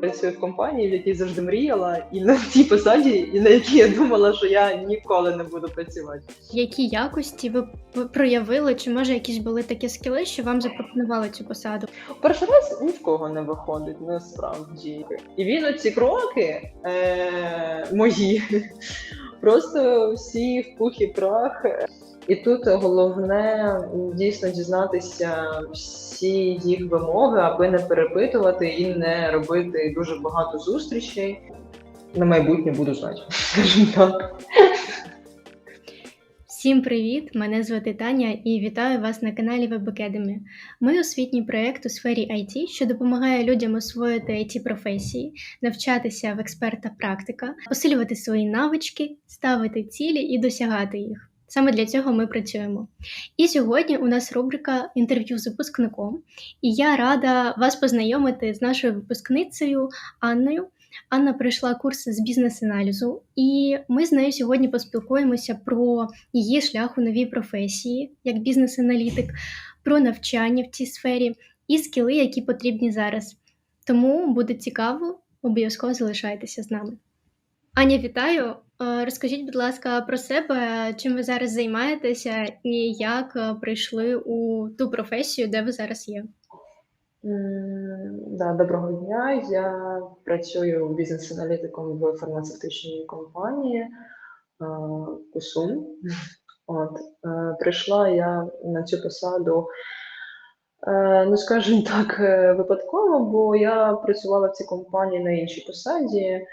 Працюю в компанії, в якій завжди мріяла, і на тій посаді, і на якій я думала, що я ніколи не буду працювати. Які якості ви проявили, чи може якісь були такі скіли, що вам запропонували цю посаду? Перший раз ні в кого не виходить, насправді. І він оці кроки е- мої просто всі в пух і прах. І тут головне дійсно дізнатися всі їх вимоги, аби не перепитувати і не робити дуже багато зустрічей. На майбутнє буду знати, скажімо так. Всім привіт! Мене звати Таня і вітаю вас на каналі Web Academy. Ми освітній проєкт у сфері IT, що допомагає людям освоїти it професії, навчатися в експерта практика, посилювати свої навички, ставити цілі і досягати їх. Саме для цього ми працюємо. І сьогодні у нас рубрика інтерв'ю з випускником, і я рада вас познайомити з нашою випускницею Анною. Анна пройшла курс з бізнес-аналізу, і ми з нею сьогодні поспілкуємося про її шлях у новій професії як бізнес-аналітик, про навчання в цій сфері і скіли, які потрібні зараз. Тому буде цікаво, обов'язково залишайтеся з нами. Аня, вітаю! Е, Розкажіть, будь ласка, про себе, чим ви зараз займаєтеся і як е, прийшли у ту професію, де ви зараз є. Да, доброго дня. Я працюю бізнес-аналітиком в фармацевтичній компанії е, Кусум. От, е, прийшла я на цю посаду, е, ну скажімо так, випадково, бо я працювала в цій компанії на іншій посаді,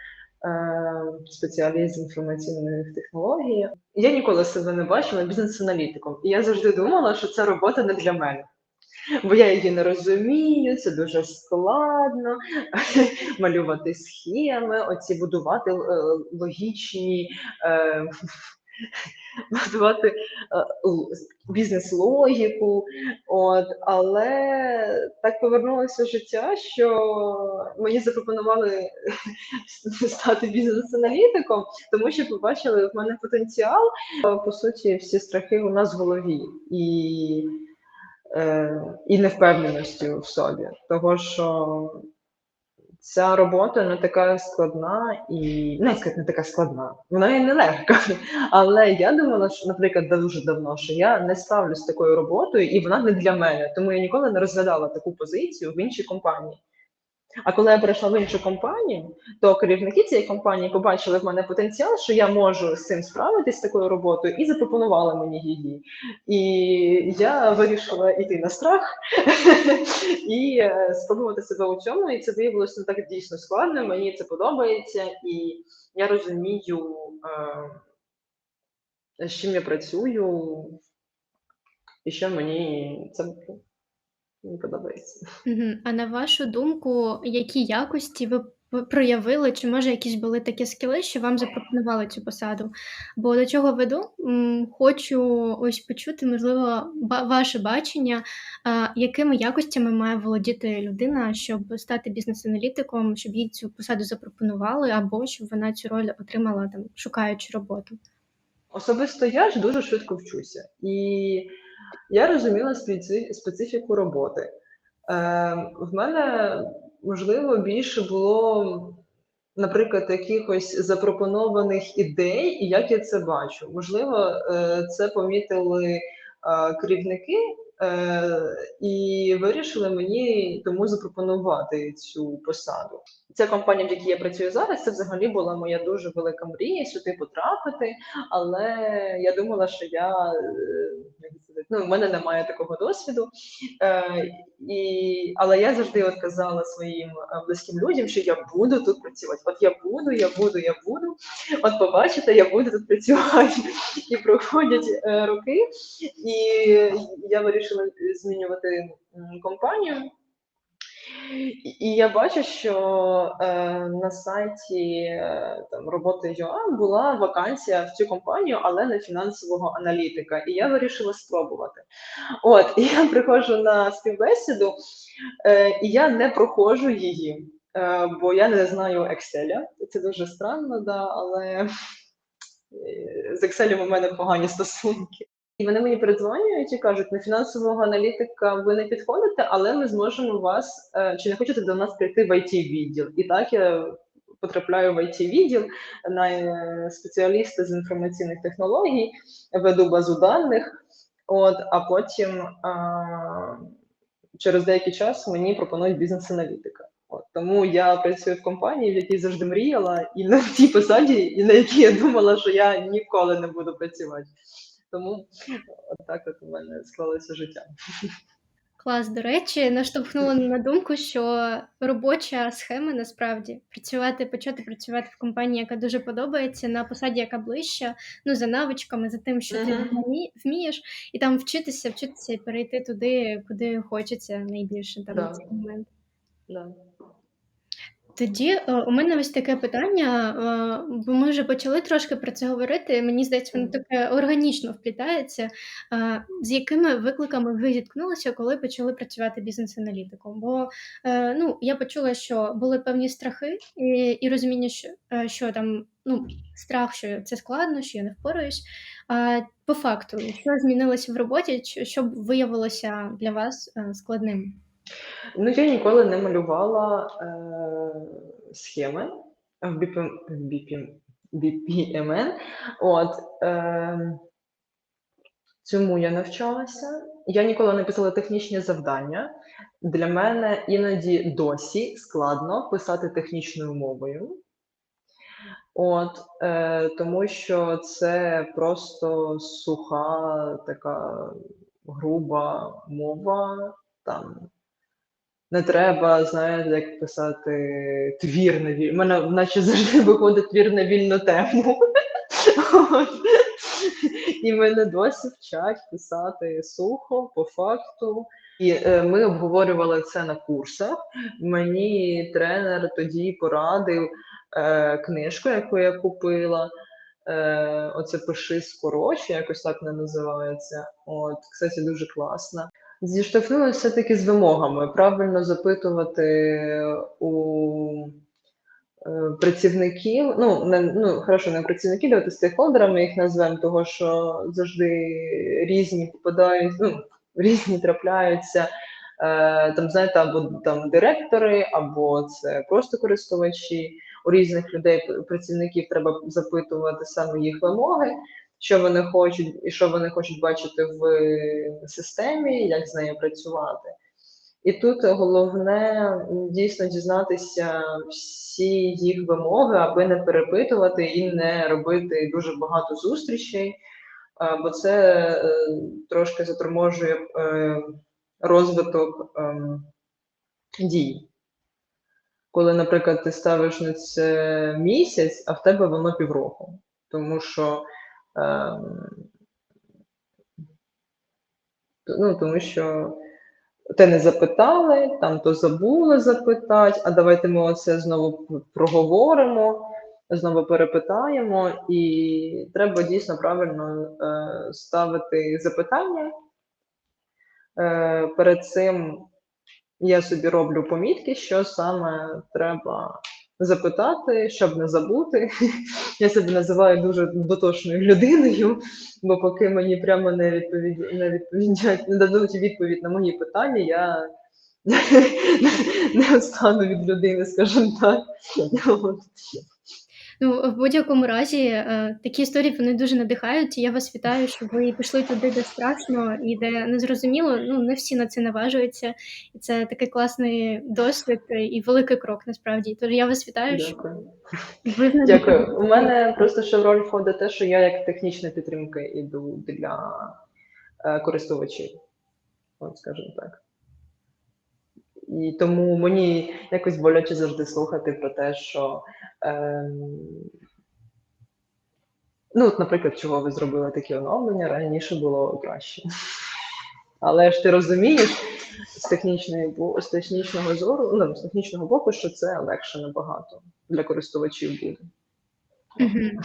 спеціаліст з інформаційних технологій. Я ніколи себе не бачила бізнес-аналітиком, і я завжди думала, що ця робота не для мене. Бо я її не розумію, це дуже складно малювати схеми, оці будувати е, логічні, е, будувати е, бізнес-логіку. От, але так повернулося життя, що мені запропонували стати бізнес-аналітиком, тому що побачили в мене потенціал. По суті, всі страхи у нас в голові. І і невпевненості в собі. Того, що ця робота не така складна і не сказати, не така складна, вона і не легка. Але я думала, що, наприклад, дуже давно, що я не справлюсь з такою роботою, і вона не для мене. Тому я ніколи не розглядала таку позицію в іншій компанії. А коли я перейшла в іншу компанію, то керівники цієї компанії побачили в мене потенціал, що я можу з цим справитись з такою роботою, і запропонували мені її. І я вирішила йти на страх і е, спробувати себе у цьому. І це виявилося так дійсно складно. Мені це подобається, і я розумію, е, з чим я працюю, і що мені це мені подобається. А на вашу думку, які якості ви п- проявили, чи може якісь були такі скіли, що вам запропонували цю посаду? Бо до чого веду? Хочу ось почути, можливо, ваше бачення, якими якостями має володіти людина, щоб стати бізнес-аналітиком, щоб їй цю посаду запропонували, або щоб вона цю роль отримала там, шукаючи роботу. Особисто я ж дуже швидко вчуся, і я розуміла специ- специфіку роботи. Е, в мене, можливо, більше було, наприклад, якихось запропонованих ідей, і як я це бачу. Можливо, е, це помітили е, керівники е, і вирішили мені тому запропонувати цю посаду. Ця компанія, в якій я працюю зараз, це взагалі була моя дуже велика мрія сюди потрапити. Але я думала, що я е, ну, в мене немає такого досвіду. Е, і, але я завжди от казала своїм е, близьким людям, що я буду тут працювати. От я буду, я буду, я буду. От побачите, я буду тут працювати. І проходять е, роки, і я вирішила змінювати компанію. І- я бачу, що е, на сайті е, там, роботи ЮА була вакансія в цю компанію, але не фінансового аналітика. І я вирішила спробувати. От, і я приходжу на співбесіду, е, і я не проходжу її, е, бо я не знаю Excel. Це дуже странно, да, але е, з Excel у мене погані стосунки. І вони мені передзвонюють і кажуть: на фінансового аналітика ви не підходите, але ми зможемо вас. е, Чи не хочете до нас прийти в it відділ? І так я потрапляю в it відділ на е, спеціаліста з інформаційних технологій, веду базу даних. От, а потім а, через деякий час мені пропонують бізнес-аналітика. От, тому я працюю в компанії, в якій завжди мріяла, і на тій посаді, і на якій я думала, що я ніколи не буду працювати. Тому от так от у мене склалося життя. Клас, до речі, наштовхнуло на думку, що робоча схема насправді працювати, почати працювати в компанії, яка дуже подобається, на посаді, яка ближча, ну за навичками, за тим, що ти вмієш, і там вчитися, вчитися і перейти туди, куди хочеться найбільше там на цей момент. Да. Тоді е, у мене ось таке питання, е, бо ми вже почали трошки про це говорити. Мені здається, воно таке органічно вплітається. Е, З якими викликами ви зіткнулися, коли почали працювати бізнес-аналітиком? Бо е, ну, я почула, що були певні страхи і, і розуміння, що, е, що там ну, страх, що це складно, що я не впораюсь. А по факту, що змінилося в роботі, що б виявилося для вас е, складним? Ну, я ніколи не малювала е, схеми в BPM, BPM, BPMN. От, е, цьому я навчалася. Я ніколи не писала технічні завдання. Для мене іноді досі складно писати технічною мовою. От, е, тому що це просто суха, така груба мова. Там не треба, знаєте, як писати твір на вільну. У мене наче завжди виходить твір на вільну тему. І мене досі вчать писати сухо, по факту. І е, ми обговорювали це на курсах. Мені тренер тоді порадив е, книжку, яку я купила. Е, оце пиши скороче, якось так не називається. От, кстати, дуже класна. Зіштовхнулася все-таки з вимогами. Правильно запитувати у е, працівників, ну, не, ну, хорошо, не працівників, давайте стейкхолдерами їх назвемо, того що завжди різні попадають, ну, різні трапляються. Е, там, знаєте, або там директори, або це просто користувачі. У різних людей, працівників треба запитувати саме їх вимоги, що вони хочуть, і що вони хочуть бачити в системі, як з нею працювати. І тут головне дійсно дізнатися всі їх вимоги, аби не перепитувати і не робити дуже багато зустрічей, бо це е, трошки заторможує е, розвиток ем, дій. Коли, наприклад, ти ставиш на це місяць, а в тебе воно півроку. Тому що ну, тому що те не запитали, там то забули запитати, а давайте ми оце знову проговоримо, знову перепитаємо, і треба дійсно правильно е, ставити запитання. Е, перед цим я собі роблю помітки, що саме треба запитати, щоб не забути. Я себе називаю дуже дотошною людиною, бо поки мені прямо не відповідь, не відповідять, не дадуть відповідь на мої питання, я не остану від людини, скажімо так. Ну, в будь-якому разі, е, такі історії вони дуже надихають. І я вас вітаю, що ви пішли туди, де страшно і де незрозуміло. Ну, не всі на це наважуються. І це такий класний досвід і великий крок насправді. Тож я вас вітаю, що Дякую. ви Дякую. У мене просто ще в роль входить те, що я як технічна підтримка йду для е, користувачів, от скажімо так. І тому мені якось боляче завжди слухати про те, що ем, ну, от, наприклад, чого ви зробили такі оновлення, раніше було краще. Але ж ти розумієш з технічної з технічного зору, ну, з технічного боку, що це легше набагато для користувачів буде. Мгм.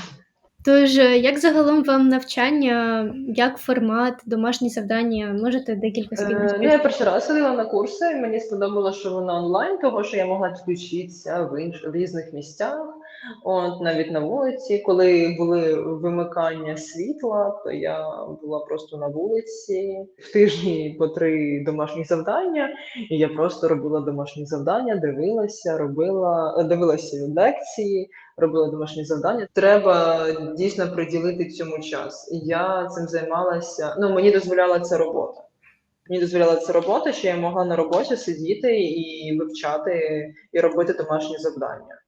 Тож, е, як загалом вам навчання, як формат, домашні завдання? Можете декілька слів? Е, ну, я перший раз ходила на курси, мені сподобалося, що воно онлайн, того що я могла підключитися в інш... в різних місцях. От навіть на вулиці, коли були вимикання світла, то я була просто на вулиці в тижні по три домашні завдання, і я просто робила домашні завдання, дивилася, робила, дивилася лекції, робила домашні завдання. Треба дійсно приділити цьому час. Я цим займалася. Ну мені дозволяла ця робота. Мені дозволяла ця робота, що я могла на роботі сидіти і вивчати і робити домашні завдання.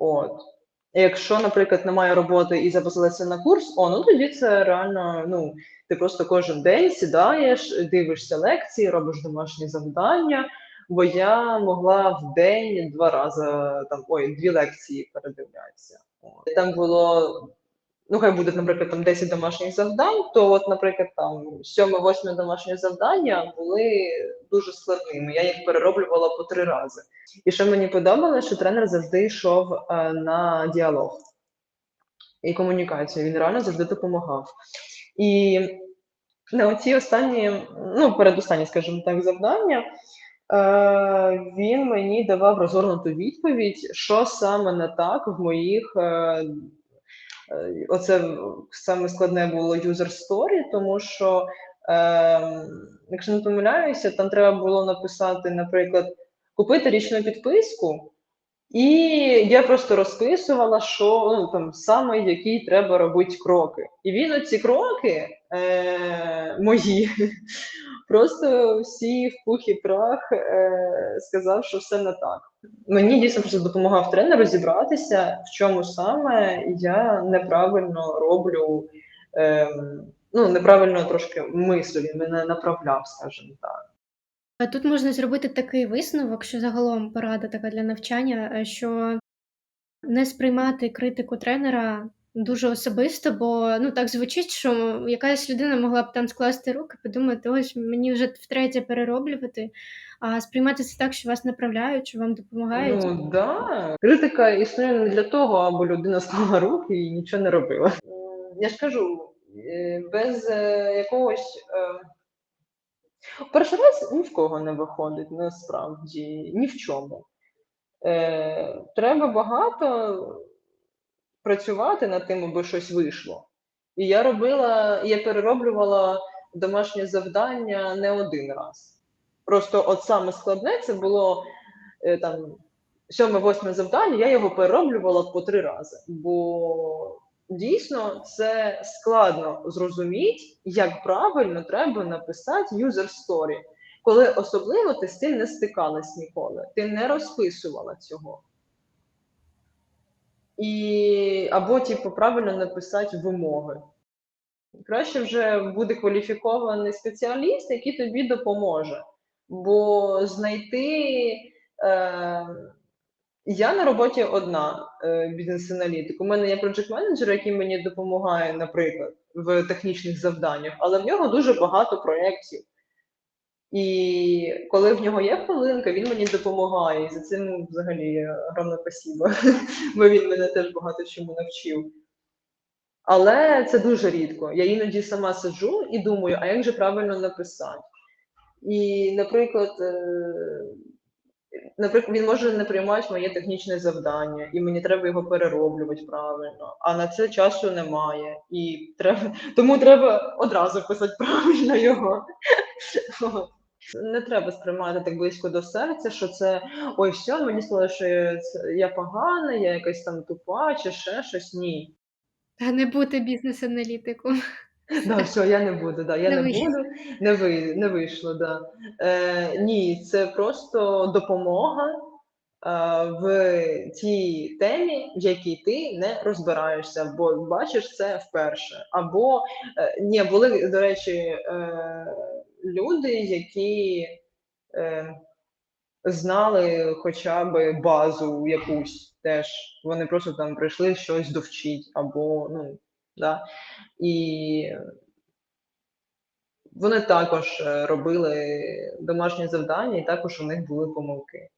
От. Якщо, наприклад, немає роботи і записалася на курс, о, ну тоді це реально, ну, ти просто кожен день сідаєш, дивишся лекції, робиш домашні завдання, бо я могла в день два рази там, ой, дві лекції передивлятися. От. Там було, ну хай буде, наприклад, там 10 домашніх завдань, то от, наприклад, там 7-8 домашні завдання були дуже складними. Я їх перероблювала по три рази. І що мені подобалося, що тренер завжди йшов е, на діалог і комунікацію. Він реально завжди допомагав. І на оці останні, ну, передостанні, скажімо так, завдання, е, він мені давав розгорнуту відповідь, що саме не так в моїх. Е, Оце саме складне було user story, тому що, е, якщо не помиляюся, там треба було написати, наприклад, купити річну підписку, і я просто розписувала, що ну, там саме які треба робити кроки. І він оці кроки е, мої просто всі в пух і прах е, сказав, що все не так. Мені дійсно просто допомагав тренер розібратися, в чому саме я неправильно роблю. Е, ну, неправильно трошки мислю, він мене направляв, скажімо так. Тут можна зробити такий висновок, що загалом порада така для навчання, е, що не сприймати критику тренера дуже особисто, бо ну так звучить, що якась людина могла б там скласти руки, подумати, ось мені вже втретє перероблювати, а сприймати це так, що вас направляють, що вам допомагають. Ну да. Критика існує не для того, аби людина склала руки і нічого не робила. Я ж кажу, без е, якогось. е, Перший раз ні в кого не виходить, насправді, ні в чому. Е, Треба багато працювати над тим, аби щось вийшло. І я робила, я перероблювала домашнє завдання не один раз. Просто от саме складне це було е, там сьоме-восьме завдання, я його перероблювала по три рази. Бо дійсно це складно зрозуміти, як правильно треба написати user story, коли особливо ти з цим не стикалась ніколи, ти не розписувала цього. І або, типу, правильно написати вимоги. Краще вже буде кваліфікований спеціаліст, який тобі допоможе. Бо знайти. Е, я на роботі одна е, бізнес-аналітик. У мене є проджект-менеджер, який мені допомагає, наприклад, в технічних завданнях, але в нього дуже багато проєктів. І коли в нього є хвилинка, він мені допомагає. І за цим взагалі огромне спасибо, бо він мене теж багато чому навчив. Але це дуже рідко. Я іноді сама сиджу і думаю, а як же правильно написати? І, наприклад, е, наприклад, він може не приймати моє технічне завдання, і мені треба його перероблювати правильно, а на це часу немає. І треба, тому треба одразу писати правильно його. Не треба сприймати так близько до серця, що це ой, все, мені сказали, що я, погана, я якась там тупа, чи ще щось. Ні. Та не бути бізнес-аналітиком. Да, все, я не буду, да, я Не не, буду, не, ви, не вийшло, да. Е, ні, це просто допомога е, в тій темі, в якій ти не розбираєшся, бо бачиш це вперше. Або е, ні, були, до речі, е, люди, які е, знали хоча б базу якусь теж. Вони просто там прийшли щось довчить, або ну, да. І вони також е, робили домашні завдання, і також у них були помилки.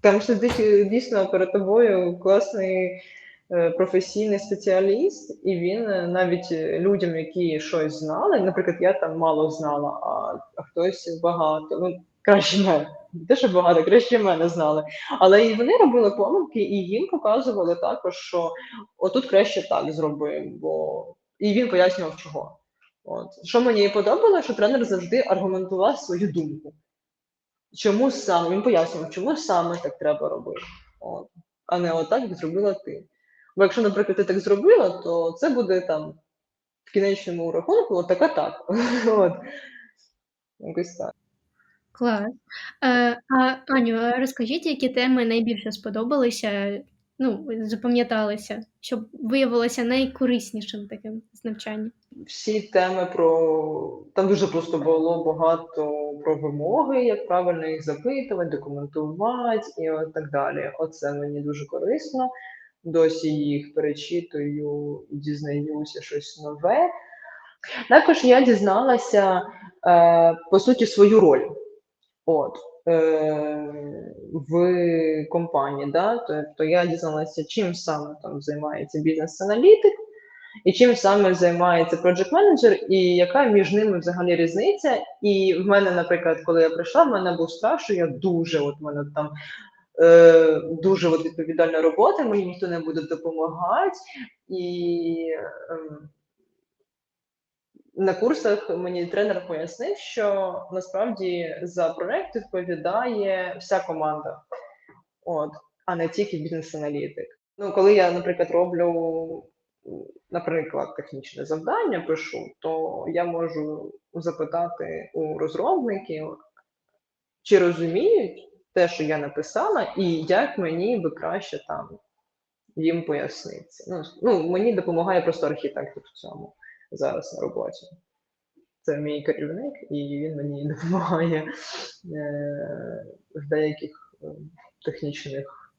Там сидить е, дійсно перед тобою класний е, професійний спеціаліст, і він навіть людям, які щось знали, наприклад, я там мало знала, а, а хтось багато. Ну, краще мене. Не те, що багато, краще мене знали. Але і вони робили помилки, і їм показували також, що отут краще так зроби, бо і він пояснював, чого. От. Що мені і подобалося, що тренер завжди аргументував свою думку. Чому саме? Він пояснював, чому саме так треба робити, От. а не отак, зробила ти. Бо якщо, наприклад, ти так зробила, то це буде там в кінечному рахунку от така так. От. Якось так. Клас. Е, а, Аню, розкажіть, які теми найбільше сподобалися, ну, запам'яталися, щоб виявилося найкориснішим таким з навчання? Всі теми про там дуже просто було багато про вимоги, як правильно їх запитувати, документувати і так далі. Оце мені дуже корисно. Досі їх перечитую і дізнаюся щось нове. Також я дізналася е, по суті свою роль. От, е, в компанії, да? тобто я дізналася, чим саме там займається бізнес-аналітик, і чим саме займається project менеджер і яка між ними взагалі різниця. І в мене, наприклад, коли я прийшла, в мене був страх, що я дуже от мене там е, дуже от відповідальна робота, мені ніхто не буде допомагати. І е, на курсах мені тренер пояснив, що насправді за проект відповідає вся команда, от, а не тільки бізнес-аналітик. Ну, коли я, наприклад, роблю, наприклад, технічне завдання пишу, то я можу запитати у розробників, чи розуміють те, що я написала, і як мені би краще там їм пояснити. Ну, ну мені допомагає просто архітектор в цьому зараз на роботі. Це мій керівник, і він мені допомагає е, в деяких е, технічних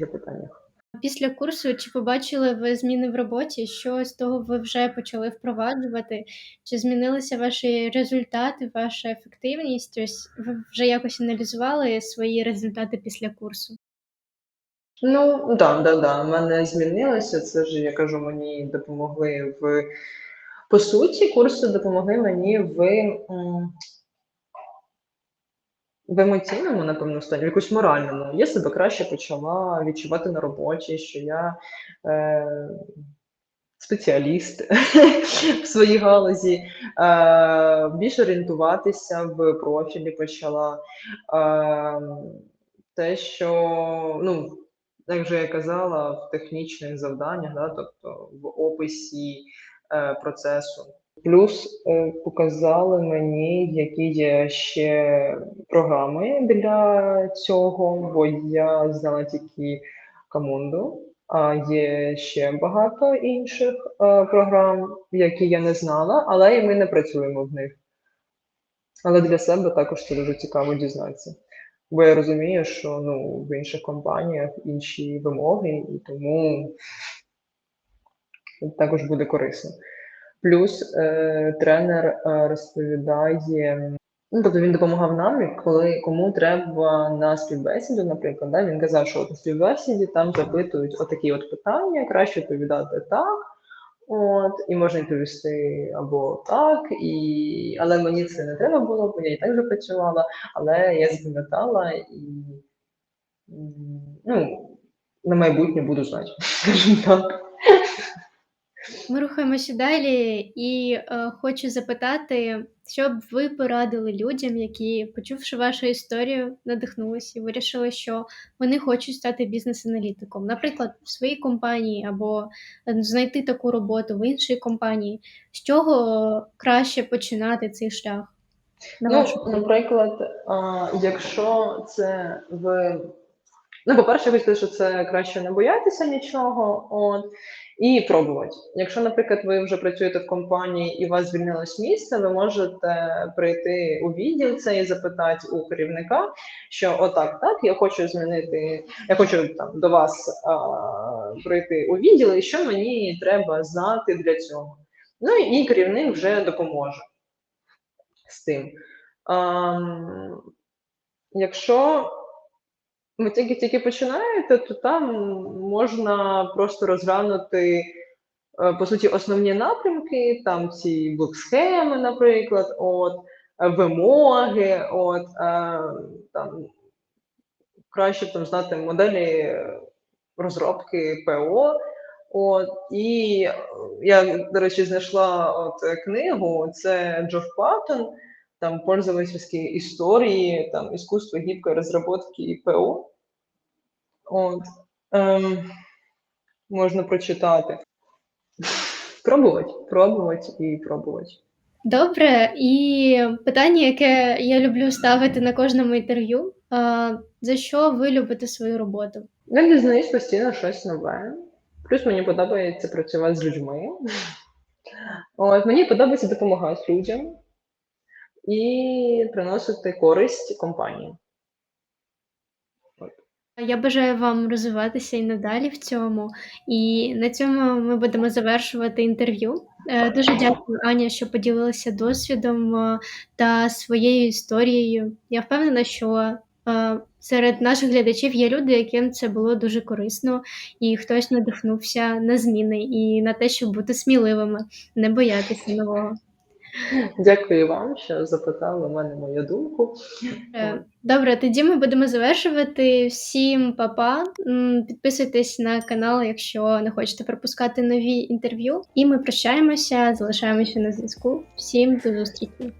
запитаннях. Після курсу чи побачили ви зміни в роботі? Що з того ви вже почали впроваджувати? Чи змінилися ваші результати, ваша ефективність? Ось ви вже якось аналізували свої результати після курсу? Ну, так, да, да, в мене змінилося. Це ж я кажу, мені допомогли в. По суті, курси допомогли мені в, в емоційному, напевно, стані, в якомусь моральному. Я себе краще почала відчувати на роботі, що я е, спеціаліст в своїй галузі, е, більше орієнтуватися в профілі почала. Е, те, що, ну, як вже я казала, в технічних завданнях, да, тобто в описі е, процесу. Плюс е, показали мені, які є ще програми для цього, бо я знала тільки команду, а є ще багато інших е, програм, які я не знала, але і ми не працюємо в них. Але для себе також це дуже цікаво дізнатися. Бо я розумію, що ну, в інших компаніях інші вимоги, і тому також буде корисно. Плюс е, тренер е, розповідає, ну тобто він допомагав нам, коли кому треба на співбесіду, наприклад, да, він казав, що от на співбесіді там запитують отакі от питання, краще відповідати так, от, і можна відповісти або так, і... але мені це не треба було, бо я і так вже працювала, але я запам'ятала і ну, на майбутнє буду знати, скажімо так. Ми рухаємося далі, і е, хочу запитати, що б ви порадили людям, які, почувши вашу історію, надихнулися і вирішили, що вони хочуть стати бізнес-аналітиком, наприклад, в своїй компанії або е, знайти таку роботу в іншій компанії. З чого краще починати цей шлях? На Ну, вашу наприклад, а, якщо це в. Ну, по-перше, я хочу сказати, що це краще не боятися нічого, от, і пробувати. Якщо, наприклад, ви вже працюєте в компанії і у вас звільнилось місце, ви можете прийти у відділ це і запитати у керівника, що отак, так, я хочу змінити, я хочу там до вас а, прийти у відділ, і що мені треба знати для цього. Ну і керівник вже допоможе з тим. Ам, якщо ви тільки тільки починаєте, то там можна просто розглянути, е, по суті, основні напрямки, там ці блок-схеми, наприклад. От. вимоги, от, е, там, краще там знати моделі розробки ПО. От, і е, я, до речі, знайшла от е, книгу, це Джоф Паттон, там пользовательські історії, там іскусство гибкої розробки ПО. От, ем, можна прочитати. Пробувати, пробувати і пробувати. Добре, і питання, яке я люблю ставити на кожному інтерв'ю: за що ви любите свою роботу? Я дізнаюсь постійно щось нове. Плюс мені подобається працювати з людьми. От, мені подобається допомагати людям і приносити користь компанії. Я бажаю вам розвиватися і надалі в цьому. І на цьому ми будемо завершувати інтерв'ю. Е, Дуже дякую, Аня, що поділилася досвідом е, та своєю історією. Я впевнена, що е, серед наших глядачів є люди, яким це було дуже корисно, і хтось надихнувся на зміни і на те, щоб бути сміливими, не боятися нового. Дякую вам, що запитали в мене мою думку. Е, Добре, тоді ми будемо завершувати. Всім па-па. Підписуйтесь на канал, якщо не хочете пропускати нові інтерв'ю. І ми прощаємося, залишаємося на зв'язку. Всім до зустрічі.